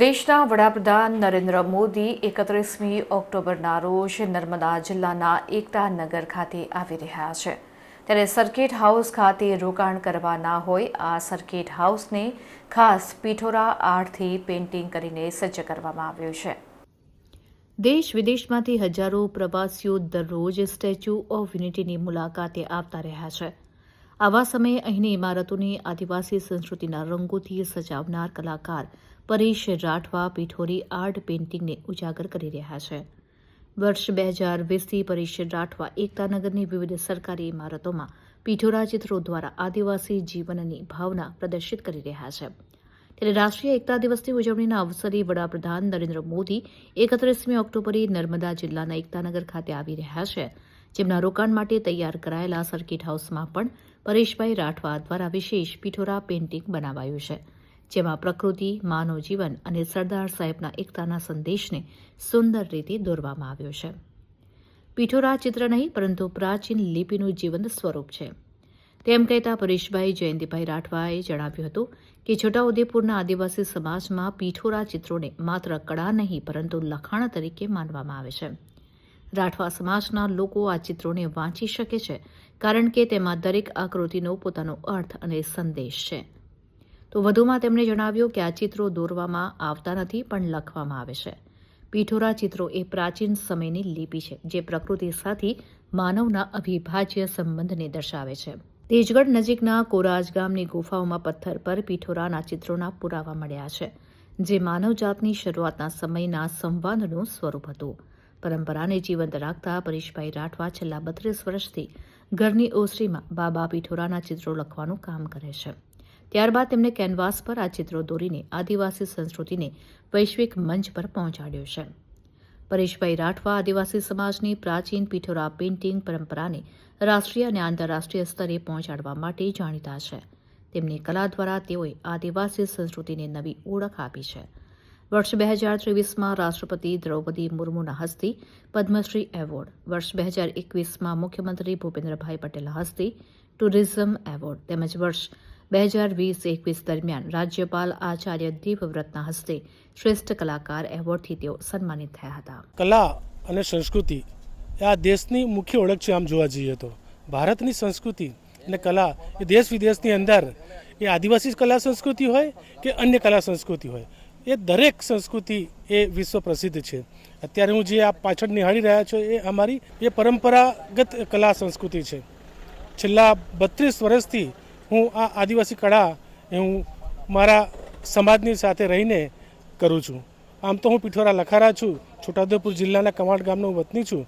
દેશના વડાપ્રધાન નરેન્દ્ર મોદી એકત્રીસમી ઓક્ટોબરના રોજ નર્મદા જિલ્લાના એકતા નગર ખાતે આવી રહ્યા છે. ત્યારે સર્કિટ હાઉસ ખાતે રોકાણ કરવાના હોય, આ સર્કિટ હાઉસને ખાસ પીઠોરા આર્ટથી પેઇન્ટિંગ કરીને સજ્જ કરવામાં આવ્યું છે. દેશ વિદેશમાંથી હજારો પ્રવાસીઓ દરરોજ સ્ટેચ્યુ ઓફ યુનિટીની મુલાકાતે આવતા રહ્યા છે. આવા સમયે અહીંની ઇમારતોની આદિવાસી સંસ્કૃતિના રંગોથી સજાવનાર કલાકાર પરેશ રાઠવા પીઠોરી આર્ટ પેઇન્ટિંગને ઉજાગર કરી રહ્યા છે. વર્ષ બે હજાર વીસથી પરેશ રાઠવા એકતાનગરની વિવિધ સરકારી ઇમારતોમાં પીઠોરા ચિત્રો દ્વારા આદિવાસી જીવનની ભાવના પ્રદર્શિત કરી રહ્યા છે. ત્યારે રાષ્ટ્રીય એકતા દિવસની ઉજવણીના અવસરે વડાપ્રધાન નરેન્દ્ર મોદી એકત્રીસમી ઓક્ટોબરે નર્મદા જિલ્લાના એકતાનગર ખાતે આવી રહ્યા છે. જેમના રોકાણ માટે તૈયાર કરાયેલા સર્કિટ હાઉસમાં પણ પરેશભાઈ રાઠવા દ્વારા વિશેષ પીઠોરા પેઇન્ટિંગ બનાવાયું છે. જેમાં પ્રકૃતિ માનવ જીવન અને સરદાર સાહેબના એકતાના સંદેશને સુંદર રીતે દોરવામાં આવ્યો છે. પીઠોરા ચિત્ર નહીં, પરંતુ પ્રાચીન લિપિનું જીવંત સ્વરૂપ છે. તેમ કહેતા પરેશભાઈ જયંતિભાઈ રાઠવાએ જણાવ્યું હતું કે છોટાઉદેપુરના આદિવાસી સમાજમાં પીઠોરા ચિત્રોને માત્ર કળા નહીં, પરંતુ લખાણ તરીકે માનવામાં આવે છે. રાઠવા સમાજના લોકો આ ચિત્રોને વાંચી શકે છે, કારણ કે તેમાં દરેક આકૃતિનો પોતાનો અર્થ અને સંદેશ છે. તો વધુમાં તેમણે જણાવ્યું કે આ ચિત્રો દોરવામાં આવતા નથી, પણ લખવામાં આવે છે. પીઠોરા ચિત્રો એ પ્રાચીન સમયની લિપિ છે, જે પ્રકૃતિ સાથે માનવના અવિભાજ્ય સંબંધને દર્શાવે છે. તેજગઢ નજીકના કોરાજ ગામની ગુફાઓમાં પથ્થર પર પીઠોરાના ચિત્રોના પુરાવા મળ્યા છે, જે માનવજાતની શરૂઆતના સમયના સંવાદનું સ્વરૂપ હતું. પરંપરાને જીવંત રાખતા પરેશભાઈ રાઠવા છેલ્લા બત્રીસ વર્ષથી ઘરની ઓસરીમાં બાબા પીઠોરાના ચિત્રો લખવાનું કામ કરે છે. ત્યારબાદ તેમણે કેનવાસ પર આ ચિત્રો દોરીને આદિવાસી સંસ્કૃતિને વૈશ્વિક મંચ પર પહોંચાડ્યો છે. પરેશભાઈ રાઠવા આદિવાસી સમાજની પ્રાચીન પીઠોરા પેઇન્ટિંગ પરંપરાને રાષ્ટ્રીય અને આંતરરાષ્ટ્રીય સ્તરે પહોંચાડવા માટે જાણીતા છે. તેમની કલા દ્વારા તેઓએ આદિવાસી સંસ્કૃતિને નવી ઓળખ આપી છે. વર્ષ બે હજાર ત્રેવીસમાં રાષ્ટ્રપતિ દ્રૌપદી મુર્મુના હસ્તે પદ્મશ્રી એવોર્ડ, વર્ષ બે હજાર એકવીસમાં મુખ્યમંત્રી ભૂપેન્દ્રભાઈ પટેલના હસ્તે ટુરિઝમ એવોર્ડ તેમજ વર્ષ બે હજાર વીસ એકવીસ દરમિયાન રાજ્યપાલ આચાર્ય દેવવ્રતના હસ્તે શ્રેષ્ઠ કલાકાર એવોર્ડથી તેઓ સન્માનિત થયા હતા. કલા અને સંસ્કૃતિ આ દેશની મુખ્ય ઓળખ છે આમ જોવા જઈએ તો. ભારતની સંસ્કૃતિ અને કલા એ દેશ વિદેશની અંદર એ આદિવાસી કલા સંસ્કૃતિ હોય કે અન્ય કલા સંસ્કૃતિ હોય, એ દરેક સંસ્કૃતિ એ વિશ્વ પ્રસિદ્ધ છે. અત્યારે હું જે આ પાછળ નિહાળી રહ્યા છો એ અમારી એ પરંપરાગત કલા સંસ્કૃતિ છે. છેલ્લા બત્રીસ વર્ષથી હું આ આદિવાસી કળા એ હું મારા સમાજની સાથે રહીને કરું છું. આમ તો હું પીઠોરા લખારા છું, છોટાઉદેપુર જિલ્લાના કમાડ ગામનો વતની છું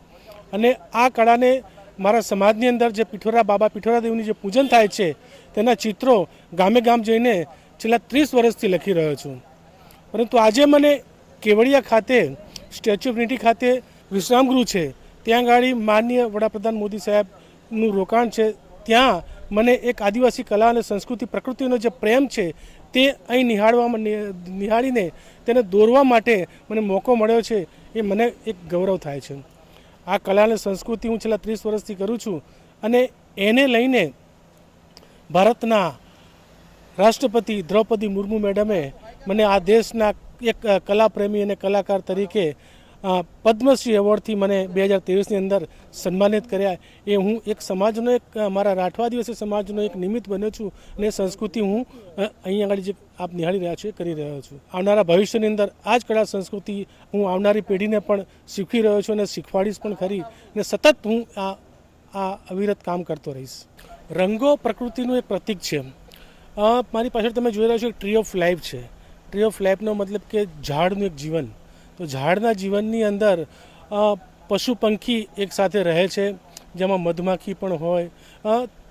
અને આ કળાને મારા સમાજની અંદર જે પીઠોરા બાબા પીઠોરા દેવની જે પૂજન થાય છે, તેના ચિત્રો ગામે ગામ જઈને છેલ્લા ત્રીસ વર્ષથી લખી રહ્યો છું. પરંતુ આજે મને કેવડિયા ખાતે, સ્ટેચ્યુ ઓફ યુનિટી ખાતે વિશ્રામગૃહ છે, ત્યાં ગાડી માનનીય વડાપ્રધાન મોદી સાહેબનું રોકાણ છે, ત્યાં મને એક આદિવાસી કલા અને સંસ્કૃતિ પ્રકૃતિનો જે પ્રેમ છે તે અહીં નિહાળવામાં નિહાળીને તેને દોરવા માટે મને મોકો મળ્યો છે એ મને એક ગૌરવ થાય છે. આ કલા અને સંસ્કૃતિ હું છેલ્લા ત્રીસ વર્ષથી કરું છું અને એને લઈને ભારતના રાષ્ટ્રપતિ દ્રૌપદી મુર્મુ મેડમે મને આ દેશના એક કલાપ્રેમી અને કલાકાર તરીકે પદ્મશ્રી એવોર્ડથી મને બે હજાર ત્રેવીસની અંદર સન્માનિત કર્યા. એ હું એક સમાજનો એક મારા રાઠવા દિવસે સમાજનો એક નિમિત્ત બન્યો છું અને સંસ્કૃતિ હું અહીં આગળ જે આપ નિહાળી રહ્યા છો એ કરી રહ્યો છું. આવનારા ભવિષ્યની અંદર આ જ કળા સંસ્કૃતિ હું આવનારી પેઢીને પણ શીખવી રહ્યો છું અને શીખવાડીશ પણ ખરી અને સતત હું આ આ અવિરત કામ કરતો રહીશ. રંગો પ્રકૃતિનું એક પ્રતીક છે મારી પાછળ તમે જોઈ રહ્યા છો ટ્રી ઓફ લાઈફ છે. ટ્રી ઓફ લાઈફનો મતલબ કે ઝાડનું એક જીવન. તો ઝાડના જીવનની અંદર પશુ પંખી એકસાથે રહે છે, જેમાં મધમાખી પણ હોય.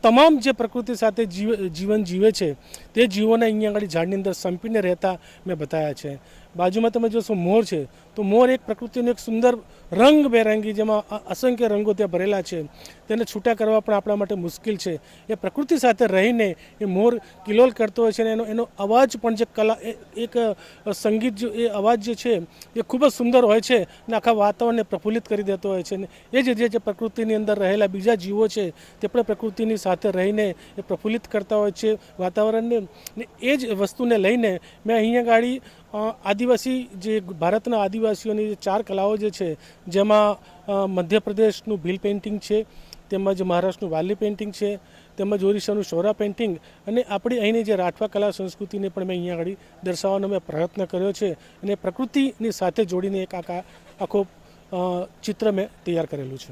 તમામ જે પ્રકૃતિ સાથે જીવન જીવે છે, તે જીવોને અહીંયા આગળ ઝાડની અંદર સંપીને રહેતા મેં બતાવ્યા છે. બાજુમાં તમે જોશો મોર છે. તો મોર એક પ્રકૃતિનો એક સુંદર રંગ બેરંગી જેમાં અસંખ્ય રંગો ત્યાં ભરેલા છે. તેને છૂટા કરવા પણ આપણા માટે મુશ્કેલ છે. એ પ્રકૃતિ સાથે રહીને એ મોર કિલોલ કરતો હોય છે અને એનો એનો અવાજ પણ જે કલા એક સંગીત જો, એ અવાજ જે છે, એ ખૂબ જ સુંદર હોય છે અને આખા વાતાવરણને પ્રફુલ્લિત કરી દેતો હોય છે અને એ જ જે પ્રકૃતિની અંદર રહેલા બીજા જીવો છે, તે પણ પ્રકૃતિની સાથે રહીને એ પ્રફુલ્લિત કરતા હોય છે વાતાવરણને. એ જ વસ્તુને લઈને મેં અહીંયા ગાડી આદિવાસી જે ભારતના આદિવાસીઓની જે ચાર કલાઓ જે છે, જેમાં મધ્યપ્રદેશનું ભીલ પેઇન્ટિંગ છે, તેમજ મહારાષ્ટ્રનું વાલી પેઇન્ટિંગ છે, તેમજ ઓરિસ્સાનું શોરા પેઇન્ટિંગ અને આપણી અહીંની જે રાઠવા કલા સંસ્કૃતિને પણ મેં અહીંયા આગળ દર્શાવવાનો મેં પ્રયત્ન કર્યો છે અને પ્રકૃતિની સાથે જોડીને એક આખા, આખો ચિત્ર મેં તૈયાર કરેલું છે.